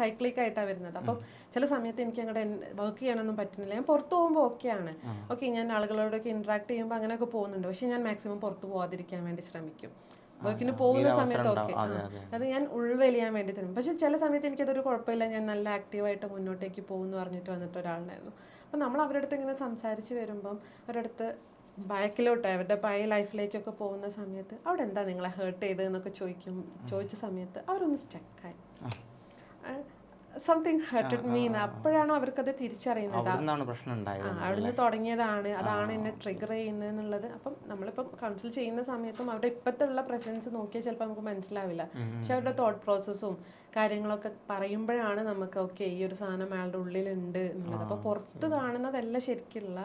Cyclic ആയിട്ടാണ് വരുന്നത്. അപ്പം ചില സമയത്ത് എനിക്ക് അങ്ങോട്ട് വർക്ക് ചെയ്യാനൊന്നും പറ്റുന്നില്ല. ഞാൻ പുറത്ത് പോകുമ്പോൾ ഓക്കെയാണ് ഓക്കെ ഞാൻ ആളുകളോടൊക്കെ ഇന്ററാക്ട് ചെയ്യുമ്പോൾ അങ്ങനെയൊക്കെ പോകുന്നുണ്ട്. പക്ഷെ ഞാൻ മാക്സിമം പുറത്ത് പോകാതിരിക്കാൻ വേണ്ടി ശ്രമിക്കും. വർക്കിന് പോകുന്ന സമയത്ത് ഓക്കെ അത് ഞാൻ ഉൾവലിയാൻ വേണ്ടി തരും. പക്ഷെ ചില സമയത്ത് എനിക്കതൊരു കുഴപ്പമില്ല. ഞാൻ നല്ല ആക്റ്റീവായിട്ട് മുന്നോട്ടേക്ക് പോകുമെന്ന് പറഞ്ഞിട്ട് വന്നിട്ട് ഒരാളുണ്ടായിരുന്നു. അപ്പം നമ്മൾ അവരുടെ അടുത്ത് ഇങ്ങനെ സംസാരിച്ച് വരുമ്പം അവരുടെ അടുത്ത് ബാക്കിലോട്ട് അവരുടെ പഴയ ലൈഫിലേക്കൊക്കെ പോകുന്ന സമയത്ത് അവിടെ എന്താ നിങ്ങളെ ഹേർട്ട് ചെയ്തതെന്നൊക്കെ ചോദിക്കും ചോദിച്ച സമയത്ത് അവരൊന്ന് സ്റ്റക്കായി സംതിങ് ഹേർട്ടഡ് മീൻ അപ്പോഴാണ് അവർക്കത് തിരിച്ചറിയുന്നത്? അവിടുന്ന് തുടങ്ങിയതാണ്. അതാണ് എന്നെ ട്രിഗർ ചെയ്യുന്നത് എന്നുള്ളത്. അപ്പം നമ്മളിപ്പം കൗൺസിൽ ചെയ്യുന്ന സമയത്തും അവരുടെ ഇപ്പോഴത്തെ ഉള്ള പ്രസൻസ് നോക്കിയാൽ ചിലപ്പോൾ നമുക്ക് മനസ്സിലാവില്ല. പക്ഷെ അവരുടെ തോട്ട് പ്രോസസ്സും കാര്യങ്ങളൊക്കെ പറയുമ്പോഴാണ് നമുക്ക് ഓക്കെ ഈ ഒരു സാധനം അയാളുടെ ഉള്ളിലുണ്ട് എന്നുള്ളത്. അപ്പോൾ പുറത്ത് കാണുന്നതല്ല ശരിക്കുള്ള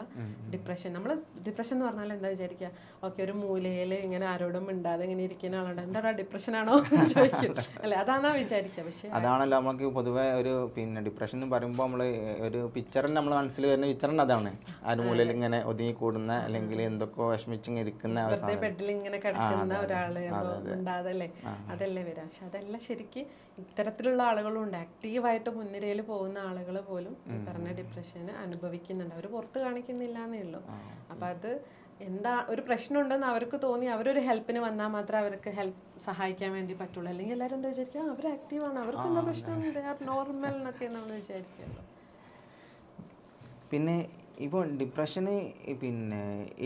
ഡിപ്രഷൻ നമ്മൾ ഡിപ്രഷൻ എന്ന് പറഞ്ഞാൽ എന്താ വിചാരിക്കുക ഓക്കെ ഒരു മൂലയിൽ ഇങ്ങനെ ആരോടും മിണ്ടാതെ ഇങ്ങനെ ഇരിക്കുന്ന ആളുണ്ട്. എന്താടാ ഡിപ്രഷൻ ആണോ എന്ന് ചോദിക്കും. അല്ലെ? അതാണോ വിചാരിക്കുക പക്ഷെ അതാണല്ലോ നമുക്ക് പൊതുവെ ഒരു പിന്നെ ഡിപ്രഷൻ എന്ന് പറയുമ്പോൾ നമ്മൾ ഒരു പിക്ചറിന് നമ്മൾ മനസ്സിൽ വരുന്ന പിക്ചറിന് അതാണ്. ആ ഒരു മൂലയിൽ ഇങ്ങനെ ഒതുങ്ങി കൂടുന്ന അല്ലെങ്കിൽ എന്തൊക്കെ വിഷമിച്ചിങ്ങനെ ഇരിക്കുന്ന ബെഡിൽ ഇങ്ങനെ കിടക്കുന്ന ഒരാൾ അതല്ലേ വരാം. പക്ഷെ അതല്ല ശരിക്ക് ഇത്തരത്തിലുള്ള ആളുകളും ഉണ്ട് ആക്റ്റീവായിട്ട് മുൻനിരയിൽ പോകുന്ന ആളുകൾ പോലും പറഞ്ഞ ഡിപ്രഷന് അനുഭവിക്കുന്നുണ്ട്. അവർ പുറത്ത് കാണിക്കുന്നില്ല എന്നേ ഉള്ളൂ അപ്പൊ അത് എന്താ ഒരു പ്രശ്നമുണ്ടെന്ന് അവർക്ക് തോന്നി അവരൊരു ഹെൽപ്പിന് വന്നാൽ മാത്രമേ അവർക്ക് ഹെൽപ്പ് സഹായിക്കാൻ വേണ്ടി പറ്റുള്ളൂ. അല്ലെങ്കിൽ എല്ലാവരും എന്താ വിചാരിക്കുക അവർ ആക്റ്റീവാണ്. അവർക്ക് എന്താ പ്രശ്നം? നോർമൽ എന്നൊക്കെ നമ്മൾ വിചാരിക്കുള്ളൂ പിന്നെ ഇപ്പോൾ ഡിപ്രഷന് പിന്നെ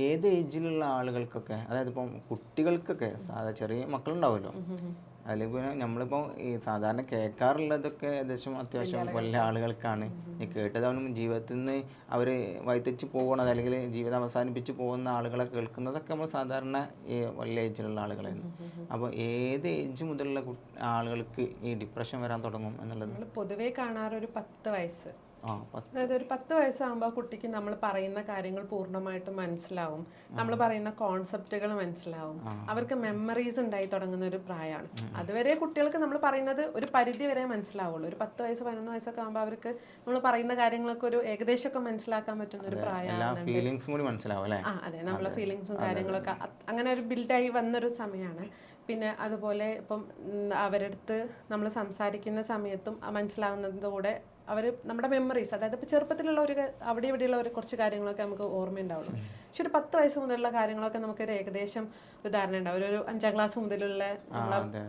ഏത് ഏജിലുള്ള ആളുകൾക്കൊക്കെ അതായത് ഇപ്പം കുട്ടികൾക്കൊക്കെ സാധാ ചെറിയ മക്കളുണ്ടാവുമല്ലോ. അതിൽ പിന്നെ നമ്മളിപ്പോൾ ഈ സാധാരണ കേൾക്കാറുള്ളതൊക്കെ ഏകദേശം അത്യാവശ്യം വലിയ ആളുകൾക്കാണ്. ഈ കേട്ടതാവനും ജീവിതത്തിൽ നിന്ന് അവർ വൈത്തിച്ച് പോകണത് അല്ലെങ്കിൽ ജീവിതം അവസാനിപ്പിച്ച് പോകുന്ന ആളുകളെ കേൾക്കുന്നതൊക്കെ നമ്മൾ സാധാരണ ഈ വലിയ ഏജിലുള്ള ആളുകളായിരുന്നു. അപ്പോൾ ഏത് ഏജ് മുതലുള്ള ആളുകൾക്ക് ഈ ഡിപ്രഷൻ വരാൻ തുടങ്ങും എന്നുള്ളത്? പൊതുവേ കാണാറൊരു പത്ത് വയസ്സ്. അതായത് ഒരു പത്ത് വയസ്സാകുമ്പോൾ കുട്ടിക്ക് നമ്മൾ പറയുന്ന കാര്യങ്ങൾ പൂർണമായിട്ടും മനസ്സിലാവും. നമ്മൾ പറയുന്ന കോൺസെപ്റ്റുകൾ മനസ്സിലാവും. അവർക്ക് മെമ്മറീസ് ഉണ്ടായി തുടങ്ങുന്ന ഒരു പ്രായമാണ്. അതുവരെ കുട്ടികൾക്ക് നമ്മൾ പറയുന്നത് ഒരു പരിധി വരെ മനസ്സിലാവുള്ളൂ. ഒരു പത്ത് വയസ്സ് പതിനൊന്ന് വയസ്സൊക്കെ ആകുമ്പോൾ അവർക്ക് നമ്മൾ പറയുന്ന കാര്യങ്ങളൊക്കെ ഒരു ഏകദേശമൊക്കെ മനസ്സിലാക്കാൻ പറ്റുന്ന ഒരു പ്രായമാണ് ആ അതെ. നമ്മളെ ഫീലിങ്സും കാര്യങ്ങളൊക്കെ അങ്ങനെ ഒരു ബിൽഡായി വന്നൊരു സമയമാണ് പിന്നെ അതുപോലെ ഇപ്പം അവരടുത്ത് നമ്മൾ സംസാരിക്കുന്ന സമയത്തും മനസ്സിലാവുന്നതോടെ അവർ നമ്മുടെ മെമ്മറീസ് അതായത് ഇപ്പോൾ ചെറുപ്പത്തിലുള്ള ഒരു അവിടെ ഇവിടെയുള്ള ഒരു കുറച്ച് കാര്യങ്ങളൊക്കെ നമുക്ക് ഓർമ്മയുണ്ടാവുള്ളൂ. പക്ഷെ ഒരു പത്ത് വയസ്സ് മുതലുള്ള കാര്യങ്ങളൊക്കെ നമുക്ക് ഒരു ഏകദേശം ഉദാഹരണം ഉണ്ടാവും. ഒരു അഞ്ചാം ക്ലാസ് മുതലുള്ള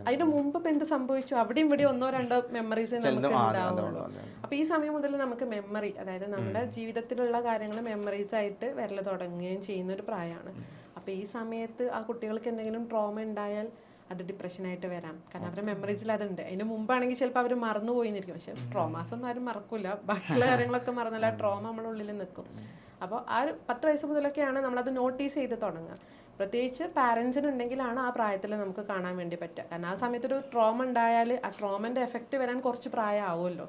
അതിന് മുമ്പ് ഇപ്പം എന്ത് സംഭവിച്ചു? അവിടെയും ഇവിടെയും ഒന്നോ രണ്ടോ മെമ്മറീസ് നമുക്ക് ഉണ്ടാവുള്ളൂ. അപ്പൊ ഈ സമയം മുതൽ നമുക്ക് മെമ്മറി അതായത് നമ്മുടെ ജീവിതത്തിലുള്ള കാര്യങ്ങൾ മെമ്മറീസ് ആയിട്ട് വരൽ തുടങ്ങുകയും ചെയ്യുന്ന ഒരു പ്രായമാണ്. അപ്പൊ ഈ സമയത്ത് ആ കുട്ടികൾക്ക് എന്തെങ്കിലും ട്രോമ ഉണ്ടായാൽ അത് ഡിപ്രഷനായിട്ട് വരാം. കാരണം അവരുടെ മെമ്മറീസിൽ അതുണ്ട്. അതിന് മുമ്പാണെങ്കിൽ ചിലപ്പോൾ അവർ മറന്നു പോയിന്നിരിക്കും. പക്ഷെ ട്രോമാസ് ഒന്നും ആരും മറക്കില്ല ബാക്കിയുള്ള കാര്യങ്ങളൊക്കെ മറന്നില്ല ട്രോമ നമ്മുടെ ഉള്ളിൽ നിൽക്കും അപ്പോൾ ആ ഒരു പത്ത് വയസ്സ് മുതലൊക്കെയാണ് നമ്മളത് നോട്ടീസ് ചെയ്ത് തുടങ്ങുക. പ്രത്യേകിച്ച് പാരൻസിന് ഉണ്ടെങ്കിലാണ് ആ പ്രായത്തിൽ നമുക്ക് കാണാൻ വേണ്ടി പറ്റുക. കാരണം ആ സമയത്ത് ഒരു ട്രോമ ഉണ്ടായാൽ ആ ട്രോമന്റെ എഫക്റ്റ് വരാൻ കുറച്ച് പ്രായമാവുമല്ലോ.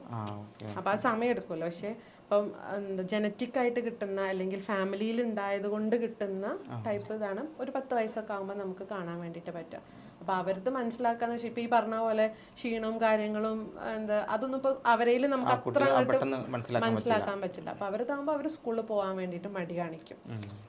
അപ്പോൾ ആ സമയം എടുക്കുമല്ലോ. പക്ഷേ ഇപ്പം എന്താ ജനറ്റിക് ആയിട്ട് കിട്ടുന്ന അല്ലെങ്കിൽ ഫാമിലിയിൽ ഉണ്ടായത് കൊണ്ട് കിട്ടുന്ന ടൈപ്പ് ഇതാണ്. ഒരു പത്ത് വയസ്സൊക്കെ ആകുമ്പോൾ നമുക്ക് കാണാൻ വേണ്ടിയിട്ട് പറ്റുക. അപ്പോൾ അവരത് മനസ്സിലാക്കാന്ന് വെച്ചാൽ ഇപ്പം ഈ പറഞ്ഞ പോലെ ക്ഷീണവും കാര്യങ്ങളും എന്താ അതൊന്നും ഇപ്പോൾ അവരേൽ നമുക്ക് അത്ര മനസ്സിലാക്കാൻ പറ്റില്ല. അപ്പോൾ അവരതാകുമ്പോൾ അവർ സ്കൂളിൽ പോകാൻ വേണ്ടിട്ട് മടി കാണിക്കും.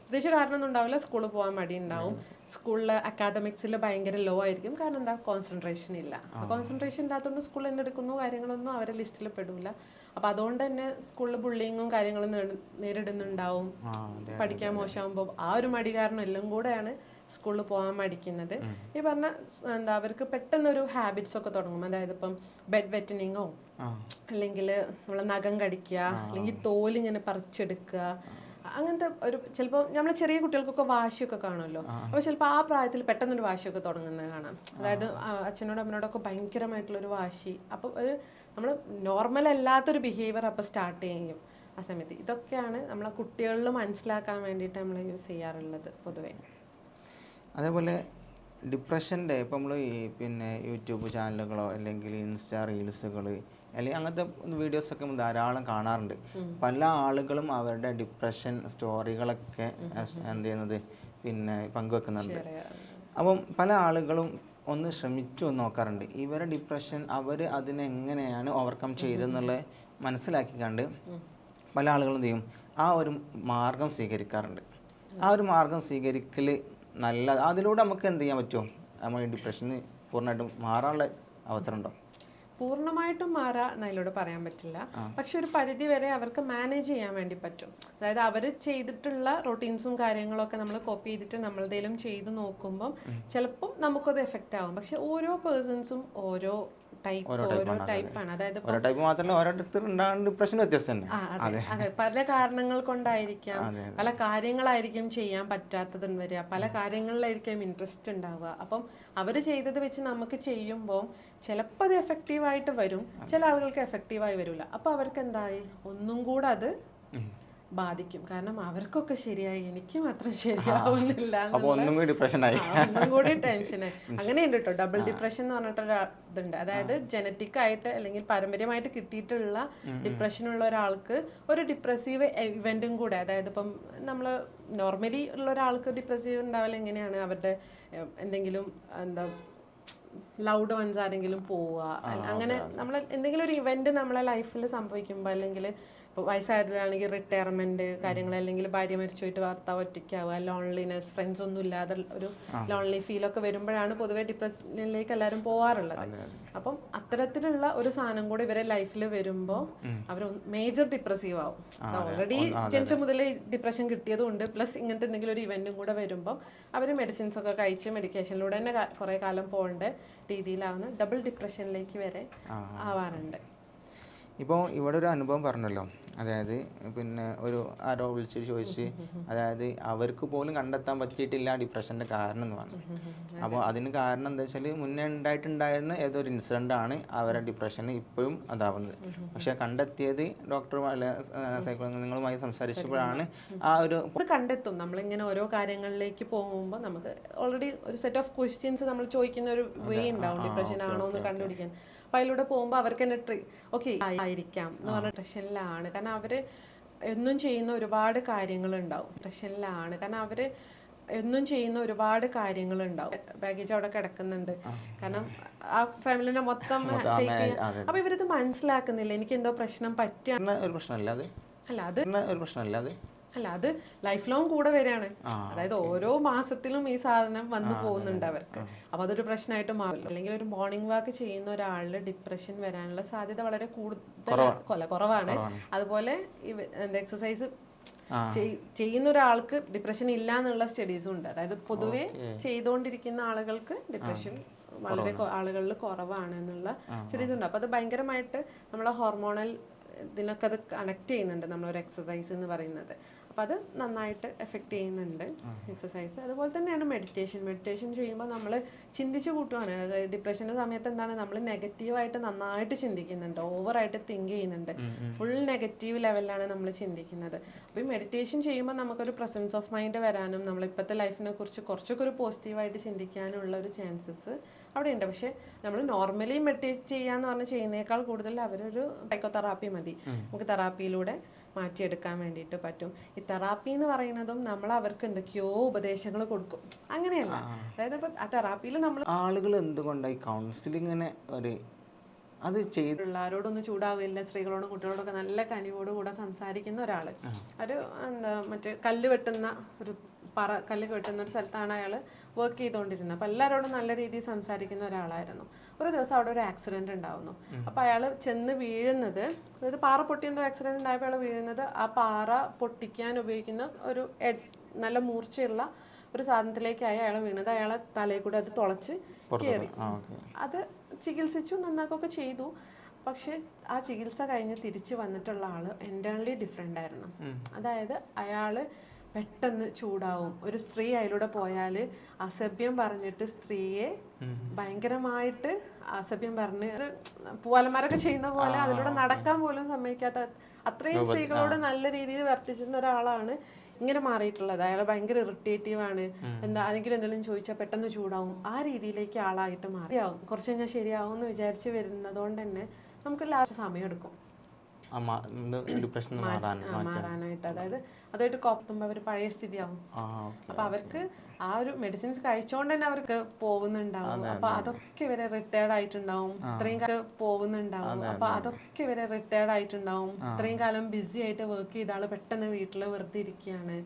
ഉദ്ദേശിച്ച കാരണമൊന്നും ഉണ്ടാവില്ല. സ്കൂളിൽ പോകാൻ മടി ഉണ്ടാവും. സ്കൂളിൽ അക്കാദമിക്സിൽ ഭയങ്കര ലോ ആയിരിക്കും. കാരണം എന്താ? കോൺസെൻട്രേഷൻ ഇല്ല. കോൺസെൻട്രേഷൻ ഇല്ലാത്തതുകൊണ്ട് സ്കൂളിൽ എന്തെടുക്കുന്നു കാര്യങ്ങളൊന്നും അവരെ ലിസ്റ്റിൽ പെടില്ല അപ്പോൾ അതുകൊണ്ട് തന്നെ സ്കൂളിൽ ബുള്ളിങ്ങും കാര്യങ്ങളും നേരി- നേരിടുന്നുണ്ടാവും. പഠിക്കാൻ മോശമാകുമ്പോൾ ആ ഒരു മടി കാരണം എല്ലാം കൂടെയാണ് സ്കൂളിൽ പോകാൻ മടിക്കുന്നത്. ഈ പറഞ്ഞ എന്താ അവർക്ക് പെട്ടെന്നൊരു ഹാബിറ്റ്സ് ഒക്കെ തുടങ്ങും. അതായത് ഇപ്പം ബെഡ് വെറ്റനിങ്ങോ അല്ലെങ്കിൽ നമ്മളെ നഖം കടിക്കുക അല്ലെങ്കിൽ തോലിങ്ങനെ പറിച്ചെടുക്കുക അങ്ങനത്തെ ഒരു ചിലപ്പോൾ നമ്മളെ ചെറിയ കുട്ടികൾക്കൊക്കെ വാശിയൊക്കെ കാണുമല്ലോ. അപ്പോൾ ചിലപ്പോൾ ആ പ്രായത്തിൽ പെട്ടെന്നൊരു വാശിയൊക്കെ തുടങ്ങുന്നത് കാണാം. അതായത് അച്ഛനോടും അമ്മനോടൊക്കെ ഭയങ്കരമായിട്ടുള്ളൊരു വാശി. അപ്പോൾ ഒരു നമ്മൾ നോർമൽ അല്ലാത്തൊരു ബിഹേവിയർ അപ്പോൾ സ്റ്റാർട്ട് ചെയ്യും ആ സമയത്ത്. ഇതൊക്കെയാണ് നമ്മളെ കുട്ടികളിൽ മനസ്സിലാക്കാൻ വേണ്ടിയിട്ട് നമ്മൾ യൂസ് ചെയ്യാറുള്ളത് പൊതുവേ. അതേപോലെ ഡിപ്രഷന്റെ ഇപ്പം നമ്മൾ ഈ പിന്നെ യൂട്യൂബ് ചാനലുകളോ അല്ലെങ്കിൽ ഇൻസ്റ്റാ റീൽസുകൾ അല്ലെങ്കിൽ അങ്ങനത്തെ വീഡിയോസൊക്കെ നമ്മൾ ധാരാളം കാണാറുണ്ട്. പല ആളുകളും അവരുടെ ഡിപ്രഷൻ സ്റ്റോറികളൊക്കെ എന്ത് ചെയ്യുന്നത് പിന്നെ പങ്കുവെക്കുന്നുണ്ട്. അപ്പം പല ആളുകളും ഒന്ന് ശ്രമിച്ചു നോക്കാറുണ്ട്. ഇവരെ ഡിപ്രഷൻ അവർ അതിനെങ്ങനെയാണ് ഓവർകം ചെയ്തെന്നുള്ളത് മനസ്സിലാക്കി കണ്ട് പല ആളുകളും ചെയ്യും? ആ ഒരു മാർഗം സ്വീകരിക്കാറുണ്ട്. ആ ഒരു മാർഗം സ്വീകരിക്കൽ നല്ല അതിലൂടെ നമുക്ക് എന്ത് ചെയ്യാൻ പറ്റുമോ നമ്മൾ ഡിപ്രഷന് പൂർണമായിട്ടും മാറാനുള്ള അവസരം ഉണ്ടോ? പൂർണമായിട്ടും മാറാ എന്നതിലൂടെ പറയാൻ പറ്റില്ല. പക്ഷെ ഒരു പരിധി വരെ അവർക്ക് മാനേജ് ചെയ്യാൻ വേണ്ടി പറ്റും. അതായത് അവർ ചെയ്തിട്ടുള്ള റൊട്ടീൻസും കാര്യങ്ങളൊക്കെ നമ്മൾ കോപ്പി ചെയ്തിട്ട് നമ്മളതേലും ചെയ്ത് നോക്കുമ്പം ചിലപ്പം നമുക്കത് എഫക്റ്റ് ആവും. പക്ഷെ ഓരോ പേഴ്സൺസും ഓരോ ടൈപ്പ് ഓരോ ടൈപ്പാണ്. അതായത് ഓരോ ടൈപ്പ് മാത്രമല്ല ഓരോരുത്തർ ഉണ്ടാകുന്ന ഡിപ്രഷൻ വ്യത്യസ്തം അതെ അതെ. പല കാരണങ്ങൾ കൊണ്ടായിരിക്കാം പല കാര്യങ്ങളായിരിക്കും ചെയ്യാൻ പറ്റാത്തത് വരിക പല കാര്യങ്ങളിലായിരിക്കും ഇൻട്രസ്റ്റ് ഉണ്ടാവുക. അപ്പം അവർ ചെയ്തത് വെച്ച് നമുക്ക് ചെയ്യുമ്പോൾ ചിലപ്പോൾ അത് എഫക്റ്റീവായിട്ട് വരും ചില ആളുകൾക്ക് എഫക്റ്റീവായി വരില്ല അപ്പോൾ അവർക്ക് എന്തായി? ഒന്നും കൂടെ അത് ബാധിക്കും. കാരണം അവർക്കൊക്കെ ശരിയായി. എനിക്ക് മാത്രം ശരിയാവുന്നില്ല ഒന്നും കൂടി ടെൻഷനായി അങ്ങനെയുണ്ട് കേട്ടോ ഡബിൾ ഡിപ്രഷൻ എന്ന് പറഞ്ഞിട്ടൊരു ഇതുണ്ട്. അതായത് ജനറ്റിക് ആയിട്ട് അല്ലെങ്കിൽ പാരമ്പര്യമായിട്ട് കിട്ടിയിട്ടുള്ള ഡിപ്രഷൻ ഉള്ള ഒരാൾക്ക് ഒരു ഡിപ്രസീവ് ഇവന്റും കൂടെ. അതായത് ഇപ്പം നമ്മൾ നോർമലി ഉള്ള ഒരാൾക്ക് ഡിപ്രസീവ് ഉണ്ടാവില്ല എങ്ങനെയാണ്? അവരുടെ എന്തെങ്കിലും എന്താ ലൗഡ് വൺസ് ആരെങ്കിലും പോവുക അങ്ങനെ നമ്മൾ എന്തെങ്കിലും ഒരു ഇവന്റ് നമ്മളെ ലൈഫിൽ സംഭവിക്കുമ്പോൾ അല്ലെങ്കിൽ വയസ്സായതിലാണെങ്കിൽ റിട്ടയർമെന്റ് കാര്യങ്ങൾ അല്ലെങ്കിൽ ഭാര്യ മരിച്ചു പോയിട്ട് ഭർത്താവ് ഒറ്റയ്ക്കാവുക ലോൺലിനെസ് ഫ്രണ്ട്സ് ഒന്നും ഇല്ലാതെ ഒരു ലോൺലി ഫീൽ ഒക്കെ വരുമ്പോഴാണ് പൊതുവെ ഡിപ്രഷനിലേക്ക് എല്ലാവരും പോവാറുള്ളത്. അപ്പം അത്തരത്തിലുള്ള ഒരു സാധനം കൂടെ ഇവരെ ലൈഫിൽ വരുമ്പോൾ അവർ മേജർ ഡിപ്രസീവ് ആവും. ഓൾറെഡി ജനിച്ച മുതലേ ഡിപ്രഷൻ കിട്ടിയതുകൊണ്ട് പ്ലസ് ഇങ്ങനത്തെ എന്തെങ്കിലും ഒരു ഇവന്റും കൂടെ വരുമ്പോൾ അവർ മെഡിസിൻസ് ഒക്കെ കഴിച്ച് മെഡിക്കേഷനിലൂടെ തന്നെ കുറെ കുറേ കാലം പോകേണ്ട. രീതിയിലാവുന്ന ഡബിൾ ഡിപ്രഷനിലേക്ക് വരെ ആവാറുണ്ട്. ഇപ്പോൾ ഇവിടെ ഒരു അനുഭവം പറഞ്ഞല്ലോ. അതായത് പിന്നെ ഒരു ആരോ വിളിച്ച് ചോദിച്ച് അതായത് അവർക്ക് പോലും കണ്ടെത്താൻ പറ്റിയിട്ടില്ല ഡിപ്രഷന്റെ കാരണം എന്ന് പറഞ്ഞു. അപ്പോൾ അതിന് കാരണം എന്താ വെച്ചാൽ മുന്നേ ഉണ്ടായിട്ടുണ്ടായിരുന്ന ഏതോ ഒരു ഇൻസിഡന്റ് ആണ് അവരെ ഡിപ്രഷന് ഇപ്പോഴും അതാവുന്നത്. പക്ഷേ കണ്ടെത്തിയത് ഡോക്ടർ സൈക്കോളജി നിങ്ങളുമായി സംസാരിച്ചപ്പോഴാണ് ആ ഒരു കണ്ടെത്തും. നമ്മളിങ്ങനെ ഓരോ കാര്യങ്ങളിലേക്ക് പോകുമ്പോൾ നമുക്ക് ഓൾറെഡി ഒരു സെറ്റ് ഓഫ് ക്വസ്റ്റ്യൻസ് നമ്മൾ ചോദിക്കുന്ന ഒരു വേ ഉണ്ടാവും. ഡിപ്രഷൻ ആണോ എന്ന് കണ്ടുപിടിക്കാൻ. അപ്പം അതിലൂടെ പോകുമ്പോൾ അവർക്ക് തന്നെ ട്രീ ഓക്കെ ആയിരിക്കാം എന്ന് പറഞ്ഞ ഡിപ്രഷനിലാണ് കാരണം അവർ എന്നും ചെയ്യുന്ന ഒരുപാട് കാര്യങ്ങളുണ്ടാവും. ഡിപ്രഷനിലാണ് കാരണം അവർ എന്നും ചെയ്യുന്ന ഒരുപാട് കാര്യങ്ങളുണ്ടാവും. ബാഗേജ് അവിടെ കിടക്കുന്നുണ്ട്. കാരണം ആ ഫാമിലിനെ മൊത്തം ടേക്ക് അപ്പൊ ഇവരിത് മനസ്സിലാക്കുന്നില്ല. എനിക്ക് എന്തോ പ്രശ്നം പറ്റിയ ഒരു പ്രശ്നമല്ല അത്? അല്ല അത് ഒരു പ്രശ്നമല്ല അത്? അല്ല അത് ലൈഫ് ലോങ് കൂടെ വരികയാണ്. അതായത് ഓരോ മാസത്തിലും ഈ സാധനം വന്നു പോകുന്നുണ്ട് അവർക്ക്. അപ്പൊ അതൊരു പ്രശ്നമായിട്ട് മാറില്ല അല്ലെങ്കിൽ ഒരു മോർണിംഗ് വാക്ക് ചെയ്യുന്ന ഒരാളിൽ ഡിപ്രഷൻ വരാനുള്ള സാധ്യത വളരെ കൂടുതൽ കൊല കുറവാണ്. അതുപോലെ എന്താ എക്സസൈസ് ചെയ്യുന്ന ഒരാൾക്ക് ഡിപ്രഷൻ ഇല്ല എന്നുള്ള സ്റ്റഡീസും ഉണ്ട്. അതായത് പൊതുവെ ചെയ്തുകൊണ്ടിരിക്കുന്ന ആളുകൾക്ക് ഡിപ്രഷൻ വളരെ ആളുകളിൽ കുറവാണ് എന്നുള്ള സ്റ്റഡീസ് ഉണ്ട്. അപ്പൊ അത് ഭയങ്കരമായിട്ട് നമ്മളെ ഹോർമോണൽ ഇതിനൊക്കെ അത് കണക്ട് ചെയ്യുന്നുണ്ട് നമ്മളൊരു എക്സസൈസ് എന്ന് പറയുന്നത്. അപ്പം അത് നന്നായിട്ട് എഫക്റ്റ് ചെയ്യുന്നുണ്ട് എക്സസൈസ് അതുപോലെ തന്നെയാണ് മെഡിറ്റേഷൻ മെഡിറ്റേഷൻ ചെയ്യുമ്പോൾ നമ്മൾ ചിന്തിച്ച് കൂട്ടുവാണ്. ഡിപ്രഷന്റെ സമയത്ത് എന്താണ്? നമ്മൾ നെഗറ്റീവായിട്ട് നന്നായിട്ട് ചിന്തിക്കുന്നുണ്ട്. ഓവറായിട്ട് തിങ്ക് ചെയ്യുന്നുണ്ട്. ഫുൾ നെഗറ്റീവ് ലെവലിലാണ് നമ്മൾ ചിന്തിക്കുന്നത്. അപ്പോൾ ഈ മെഡിറ്റേഷൻ ചെയ്യുമ്പോൾ നമുക്കൊരു പ്രസൻസ് ഓഫ് മൈൻഡ് വരാനും നമ്മൾ ഇപ്പോഴത്തെ ലൈഫിനെ കുറിച്ച് കുറച്ചൊക്കെ ഒരു പോസിറ്റീവായിട്ട് ചിന്തിക്കാനുള്ള ഒരു ചാൻസസ് അവിടെ ഉണ്ട് പക്ഷേ നമ്മൾ നോർമലി മെഡിറ്റേറ്റ് ചെയ്യാന്ന് പറഞ്ഞ് ചെയ്യുന്നേക്കാൾ കൂടുതൽ അവരൊരു സൈക്കോതെറാപ്പി മതി. നമുക്ക് തെറാപ്പിയിലൂടെ മാറ്റിയെടുക്കാൻ വേണ്ടിയിട്ട് പറ്റും. ഈ തെറാപ്പി എന്ന് പറയുന്നതും നമ്മൾ അവർക്ക് എന്തൊക്കെയോ ഉപദേശങ്ങൾ കൊടുക്കും. അങ്ങനെയല്ല. അതായത് ഇപ്പൊ ആ തെറാപ്പിയിൽ നമ്മൾ ആളുകൾ എന്തുകൊണ്ടാണ് കൗൺസിലിങ്ങിനെ ഒരു അത് ചെയ്ത് പിള്ളേരോടൊന്നും ചൂടാവില്ല സ്ത്രീകളോടും കുട്ടികളോടൊക്കെ നല്ല കനിവോടുകൂടെ സംസാരിക്കുന്ന ഒരാൾ ഒരു എന്താ മറ്റേ കല്ല് വെട്ടുന്ന ഒരു പറ കല്ല് കെട്ടുന്ന ഒരു സ്ഥലത്താണ് അയാൾ വർക്ക് ചെയ്തുകൊണ്ടിരുന്നത് അപ്പം എല്ലാവരോടും നല്ല രീതിയിൽ സംസാരിക്കുന്ന ഒരാളായിരുന്നു. ഒരു ദിവസം അവിടെ ഒരു ആക്സിഡന്റ് ഉണ്ടാവുന്നു. അപ്പം അയാൾ ചെന്ന് വീഴുന്നത് അതായത് പാറ പൊട്ടിയെന്തോ ആക്സിഡന്റ് ഉണ്ടായപ്പോൾ അയാൾ വീഴുന്നത് ആ പാറ പൊട്ടിക്കാൻ ഉപയോഗിക്കുന്ന ഒരു നല്ല മൂർച്ചയുള്ള ഒരു സാധനത്തിലേക്കായി അയാൾ വീണത്. അയാളെ തലയിൽ കൂടെ അത് തുളച്ച് കയറി അത് ചികിത്സിച്ചു നന്നാക്കുകയൊക്കെ ചെയ്തു. പക്ഷെ ആ ചികിത്സ കഴിഞ്ഞ് തിരിച്ചു വന്നിട്ടുള്ള ആൾ എന്റെ ഡിഫറെന്റ് ആയിരുന്നു. അതായത് അയാൾ പെട്ടെന്ന് ചൂടാവും. ഒരു സ്ത്രീ അതിലൂടെ പോയാൽ അസഭ്യം പറഞ്ഞിട്ട് സ്ത്രീയെ ഭയങ്കരമായിട്ട് അസഭ്യം പറഞ്ഞ് അത് പൂവാലന്മാരൊക്കെ ചെയ്യുന്ന പോലെ അതിലൂടെ നടക്കാൻ പോലും സമ്മതിക്കാത്ത അത്രയും സ്ത്രീകളോട് നല്ല രീതിയിൽ വർത്തിച്ചിരുന്ന ഒരാളാണ് ഇങ്ങനെ മാറിയിട്ടുള്ളത്. അയാൾ ഭയങ്കര ഇറിറ്റേറ്റീവ് ആണ്. എന്താ ആരെങ്കിലും എന്തെങ്കിലും ചോദിച്ചാൽ പെട്ടെന്ന് ചൂടാവും. ആ രീതിയിലേക്ക് ആളായിട്ട് മാറിയാവും. കുറച്ച് കഴിഞ്ഞാൽ ശരിയാവും എന്ന് വിചാരിച്ച് വരുന്നതുകൊണ്ട് തന്നെ നമുക്ക് ലാസ്റ്റ് സമയം എടുക്കും ഡിപ്രഷൻ മാറാനായിട്ട്. അതായത് അതായിട്ട് കോപ്പത്തുമ്പോൾ അവർ പഴയ സ്ഥിതിയാവും. അപ്പൊ അവർക്ക് ആ ഒരു മെഡിസിൻസ് കഴിച്ചോണ്ട് തന്നെ അവർക്ക് പോകുന്നുണ്ടാവും. അപ്പൊ അതൊക്കെ ഇവരെ റിട്ടയർഡ് ആയിട്ടുണ്ടാവും. ഇത്രയും കാലം പോകുന്നുണ്ടാവും. അപ്പൊ അതൊക്കെ ഇവരെ റിട്ടയർഡ് ആയിട്ടുണ്ടാവും. ഇത്രയും കാലം ബിസി ആയിട്ട് വർക്ക് ചെയ്ത ആൾ പെട്ടെന്ന് വീട്ടിൽ വെറുതെ ഇരിക്കുകയാണ്.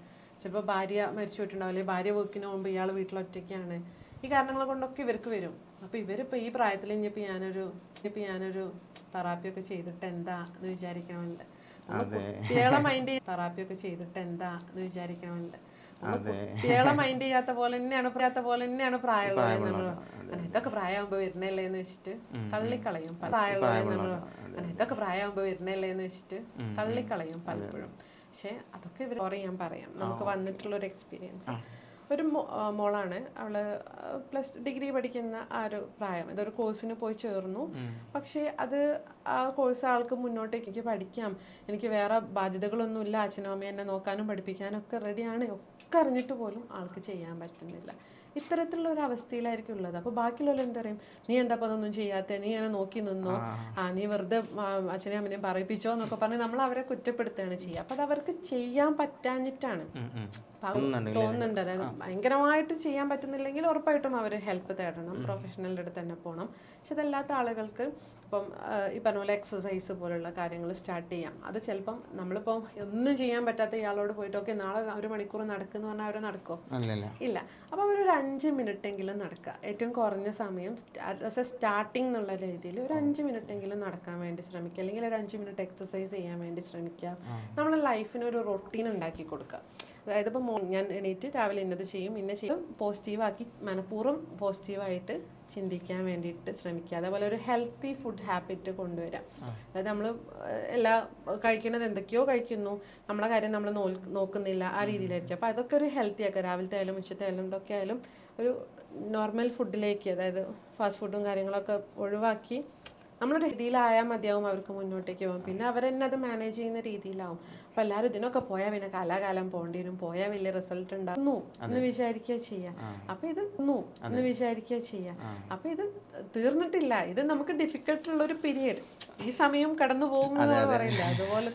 ചിലപ്പോൾ ഭാര്യ മരിച്ചു പോയിട്ടുണ്ടാവും. അല്ലെങ്കിൽ ഭാര്യ വർക്കിന് പോകുമ്പോൾ ഇയാൾ വീട്ടിൽ ഒറ്റയ്ക്കാണ്. ഈ കാരണങ്ങൾ കൊണ്ടൊക്കെ ഇവർക്ക് വരും. അപ്പൊ ഇവരിപ്പോ ഈ പ്രായത്തിൽ ഇനിയിപ്പോ ഞാനൊരു ഇനിയിപ്പോ ഞാനൊരു തെറാപ്പി ഒക്കെ ചെയ്തിട്ട് എന്താ എന്ന് വിചാരിക്കണമുണ്ട്. കുട്ടികളെ മൈൻഡ് തെറാപ്പി ഒക്കെ ചെയ്തിട്ട് എന്താ എന്ന് വിചാരിക്കണമുണ്ട്. കുട്ടികളെ മൈൻഡ് ചെയ്യാത്ത പോലെ തന്നെയാണ് പറയാത്ത പോലെ തന്നെയാണ് പ്രായമുള്ളത് നമ്മൾ ഇതൊക്കെ പ്രായമാകുമ്പോ വരുന്നല്ലേ എന്ന് വെച്ചിട്ട് തള്ളിക്കളയും പ്രായമുള്ളത് നമ്മൾ ഇതൊക്കെ പ്രായമാകുമ്പോ വരുന്നല്ലേ എന്ന് വെച്ചിട്ട് തള്ളിക്കളയും പലപ്പോഴും. പക്ഷെ അതൊക്കെ ഇവർ ഞാൻ പറയാം. നമുക്ക് വന്നിട്ടുള്ള ഒരു എക്സ്പീരിയൻസ് ഒരു മോളാണ്. അവൾ പ്ലസ് ഡിഗ്രി പഠിക്കുന്ന ആ ഒരു പ്രായം. ഇതൊരു കോഴ്സിന് പോയി ചേർന്നു. പക്ഷേ അത് ആ കോഴ്സ് ആൾക്ക് മുന്നോട്ടേക്ക് എനിക്ക് പഠിക്കാം. എനിക്ക് വേറെ ബാധ്യതകളൊന്നുമില്ല. അച്ഛനും അമ്മയും എന്നെ നോക്കാനും പഠിപ്പിക്കാനും ഒക്കെ റെഡിയാണ് ഒക്കെ അറിഞ്ഞിട്ട് പോലും ആൾക്ക് ചെയ്യാൻ പറ്റുന്നില്ല. ഇത്തരത്തിലുള്ള ഒരു അവസ്ഥയിലായിരിക്കും ഉള്ളത്. അപ്പോൾ ബാക്കിയുള്ളവർ എന്താ പറയും? നീ എന്താ അപ്പൊ അതൊന്നും ചെയ്യാത്ത? നീ അങ്ങനെ നോക്കി നിന്നോ? ആ. നീ വെറുതെ അച്ഛനെ അച്ഛനെയും അമ്മനെയും പറയിപ്പിച്ചോ? എന്നൊക്കെ പറഞ്ഞ് നമ്മൾ അവരെ കുറ്റപ്പെടുത്തുകയാണ് ചെയ്യുക. അപ്പോൾ അത് അവർക്ക് ചെയ്യാൻ പറ്റാഞ്ഞിട്ടാണ്. അപ്പൊ തോന്നുന്നുണ്ട്. അതായത് ഭയങ്കരമായിട്ട് ചെയ്യാൻ പറ്റുന്നില്ലെങ്കിൽ ഉറപ്പായിട്ടും അവർ ഹെൽപ്പ് തേടണം. പ്രൊഫഷണലിന്റെ അടുത്ത് തന്നെ പോകണം പക്ഷെ അതല്ലാത്ത ആളുകൾക്ക് ഇപ്പം ഈ പറഞ്ഞ പോലെ എക്സസൈസ് പോലുള്ള കാര്യങ്ങൾ സ്റ്റാർട്ട് ചെയ്യാം. അത് ചിലപ്പം നമ്മളിപ്പം ഒന്നും ചെയ്യാൻ പറ്റാത്ത ഇയാളോട് പോയിട്ട് ഓക്കെ നാളെ ഒരു മണിക്കൂർ നടക്കുന്നു പറഞ്ഞാൽ അവർ അല്ലല്ല. ഇല്ല. അപ്പോൾ അവരൊരു അഞ്ച് മിനിറ്റ് എങ്കിലും നടക്കുക. ഏറ്റവും കുറഞ്ഞ സമയം ആസ് എ സ്റ്റാർട്ടിംഗ് എന്നുള്ള രീതിയിൽ ഒരു അഞ്ച് മിനിറ്റ് എങ്കിലും നടക്കാൻ വേണ്ടി ശ്രമിക്കുക. അല്ലെങ്കിൽ ഒരു അഞ്ച് മിനിറ്റ് എക്സസൈസ് ചെയ്യാൻ വേണ്ടി ശ്രമിക്കുക. നമ്മുടെ ലൈഫിന് ഒരു റൊട്ടീൻ ഉണ്ടാക്കി കൊടുക്കുക. അതായത് ഇപ്പോൾ ഞാൻ എണീറ്റ് രാവിലെ ഇന്നത് ചെയ്യും ഇന്ന ചെയ്യും. പോസിറ്റീവാക്കി മനഃപൂർവം പോസിറ്റീവായിട്ട് ചിന്തിക്കാൻ വേണ്ടിയിട്ട് ശ്രമിക്കുക. അതേപോലെ ഒരു ഹെൽത്തി ഫുഡ് ഹാബിറ്റ് കൊണ്ടുവരാം. അതായത് നമ്മൾ എല്ലാ കഴിക്കുന്നത് എന്തൊക്കെയോ കഴിക്കുന്നു. നമ്മളെ കാര്യം നമ്മൾ നോക്കുന്നില്ല ആ രീതിയിലായിരിക്കും. അപ്പോൾ അതൊക്കെ ഒരു ഹെൽത്തി ആക്കുക രാവിലത്തെ ആയാലും ഉച്ചത്തെ ആയാലും ഇതൊക്കെ ആയാലും ഒരു നോർമൽ ഫുഡിലേക്ക് അതായത് ഫാസ്റ്റ് ഫുഡും കാര്യങ്ങളൊക്കെ ഒഴിവാക്കി നമ്മളൊരു രീതിയിലായാൽ മതിയാവും അവർക്ക് മുന്നോട്ടേക്ക് പോകും പിന്നെ അവർ തന്നെ അത് മാനേജ് ചെയ്യുന്ന രീതിയിലാവും. അപ്പം എല്ലാവരും ഇതിനൊക്കെ പോയാൽ പിന്നെ കാലാകാലം പോകേണ്ടി വരും. പോയാൽ വലിയ റിസൾട്ട് ഉണ്ടാകുന്നു എന്ന് വിചാരിക്കുക ചെയ്യാം. അപ്പം ഇത് നു എന്ന് വിചാരിക്കുക ചെയ്യാം. അപ്പം ഇത് തീർന്നിട്ടില്ല. ഇത് നമുക്ക് ഡിഫിക്കൾട്ടുള്ള ഒരു പീരിയഡ് ഈ സമയം കടന്നു പോകും എന്ന് പറയില്ല. അതുപോലെ